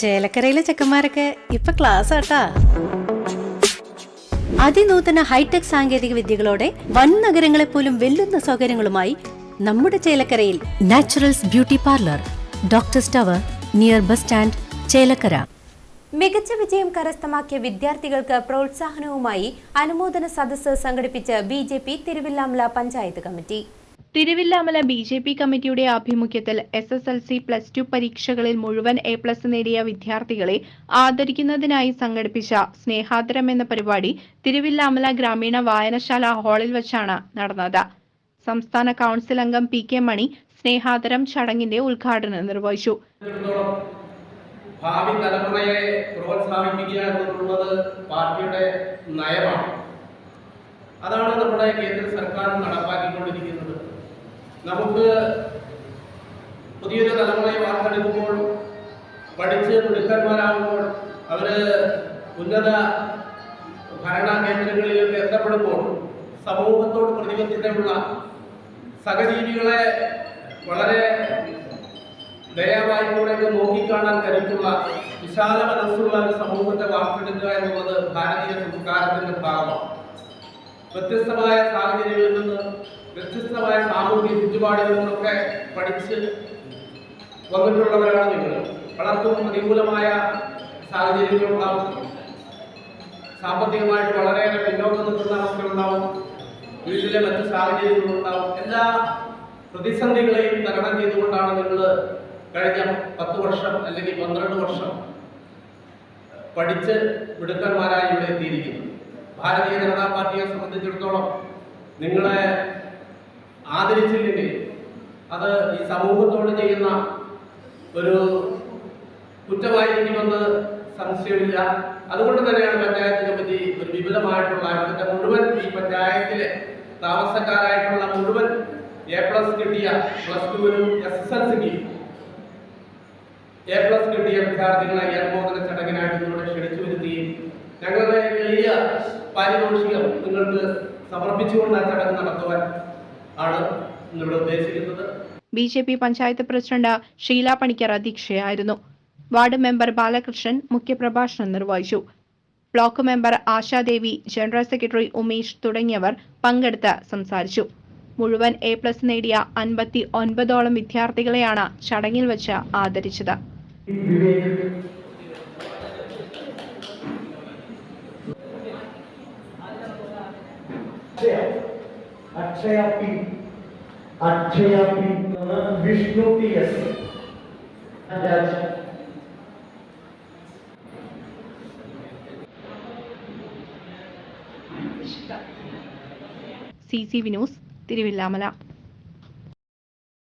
ചേലക്കരയിലെ ചെക്കന്മാരൊക്കെ ഇപ്പൊ ക്ലാസ് ആട്ടാ. അതിനൂതന ഹൈടെക് സാങ്കേതിക വിദ്യകളോടെ വൻ നഗരങ്ങളെ പോലും വെല്ലുന്ന സൗകര്യങ്ങളുമായി നമ്മുടെ ചേലക്കരയിൽ naturals beauty parlour doctor tower near bus stand Chelakkara. മികച്ച വിജയം കരസ്ഥമാക്കിയ വിദ്യാർത്ഥികൾക്ക് പ്രോത്സാഹനവുമായി അനുമോദന സദസ്സ് സംഘടിപ്പിച്ച B J P Thiruvilwamala panchayat committee. Thiruvilwamala B J P കമ്മിറ്റിയുടെ ആഭിമുഖ്യത്തിൽ S S L C plus two പരീക്ഷകളിൽ മുഴുവൻ എ പ്ലസ് നേടിയ വിദ്യാർത്ഥികളെ ആദരിക്കുന്നതിനായി സംഘടിപ്പിച്ച സ്നേഹാദരം എന്ന പരിപാടി തിരുവില്ലാമല ഗ്രാമീണ വായനശാല ഹാളിൽ വച്ചാണ് നടന്നത്. സംസ്ഥാന കൗൺസിൽ അംഗം പി കെ മണി സ്നേഹാദരം ചടങ്ങിന്റെ ഉദ്ഘാടനം നിർവഹിച്ചു. ഭാവി തലമുറയെ പ്രോത്സാഹിപ്പിക്കുക പാർട്ടിയുടെ നയമാണ്. അതാണ് നമ്മുടെ കേന്ദ്ര സർക്കാർ നമുക്ക് പുതിയൊരു തലമുറയെ വാർത്തെടുക്കുമ്പോൾ പഠിച്ച് മിടുക്കന്മാരാകുമ്പോൾ അവർ ഉന്നത ഭരണ കേന്ദ്രങ്ങളിലേക്ക് എത്തപ്പെടുമ്പോൾ സമൂഹത്തോട് പ്രതിബദ്ധതയുള്ള സഹജീവികളെ വളരെ ദയാവായ്പോടെയൊക്കെ നോക്കിക്കാണാൻ കരുത്തുള്ള വിശാല മനസ്സുള്ള ഒരു സമൂഹത്തെ വാർത്തെടുക്കുക എന്നുള്ളത് ഭാരതീയ സംസ്കാരത്തിന്റെ ഭാഗമാണ്. വ്യത്യസ്തമായ സാഹചര്യങ്ങളിൽ നിന്ന് വ്യത്യസ്തമായ സാമൂഹിക ചുറ്റുപാടിൽ നിന്നൊക്കെ പഠിച്ച് വന്നിട്ടുള്ളവരാണ് നിങ്ങൾ. പലർക്കും പ്രതികൂലമായ സാഹചര്യങ്ങളുണ്ടാവും. സാമ്പത്തികമായിട്ട് വളരെയേറെ പിന്നോക്കം നിൽക്കുന്ന അവസ്ഥ അവസ്ഥകളുണ്ടാവും. വീട്ടിലെ മറ്റു സാഹചര്യങ്ങളുണ്ടാവും. എല്ലാ പ്രതിസന്ധികളെയും തരണം ചെയ്തുകൊണ്ടാണ് നിങ്ങൾ കഴിഞ്ഞ പത്ത് വർഷം അല്ലെങ്കിൽ പന്ത്രണ്ട് വർഷം പഠിച്ച് മിടുക്കന്മാരായി ഇവിടെ എത്തിയിരിക്കുന്നത്. ഭാരതീയ ജനതാ പാർട്ടിയെ സംബന്ധിച്ചിടത്തോളം നിങ്ങളെ ആദരിച്ചില്ലെങ്കിൽ അത് ഈ സമൂഹത്തോട് ചെയ്യുന്ന ഒരു കുറ്റമായിരിക്കുമെന്ന് സംശയമില്ല. അതുകൊണ്ട് തന്നെയാണ് പഞ്ചായത്തിനെ കമ്മിറ്റി ഒരു വിപുലമായിട്ടുള്ള ഇവിടുത്തെ മുഴുവൻ ഈ പഞ്ചായത്തിലെ താമസക്കാരായിട്ടുള്ള മുഴുവൻ എ പ്ലസ് കിട്ടിയ പ്ലസ് ടുവിനും എസ് എസ് എൽ സിക്ക് എ പ്ലസ് കിട്ടിയ വിദ്യാർത്ഥികളെ അനുമോദന ചടങ്ങിനായിട്ട് നിങ്ങളെ ക്ഷണിച്ചു വരുത്തുകയും ഞങ്ങളുടെ വലിയ പാരിതോഷികം നിങ്ങൾക്ക് സമർപ്പിച്ചുകൊണ്ട് ആ ചടങ്ങ് നടത്തുവാൻ B J P panchayat president Sheela Panicker അധ്യക്ഷയായിരുന്നു. Ward member Balakrishnan മുഖ്യപ്രഭാഷണം നിർവഹിച്ചു. Block member Ashadevi general secretary Umesh തുടങ്ങിയവർ പങ്കെടുത്ത് സംസാരിച്ചു. മുഴുവൻ എ പ്ലസ് നേടിയ അൻപത്തി ഒൻപതോളം വിദ്യാർത്ഥികളെയാണ് ചടങ്ങിൽ വെച്ച് ആദരിച്ചത്. Akshaya P Akshaya P. Vishnu T S Raj C C Vinos Thiruvilwamala.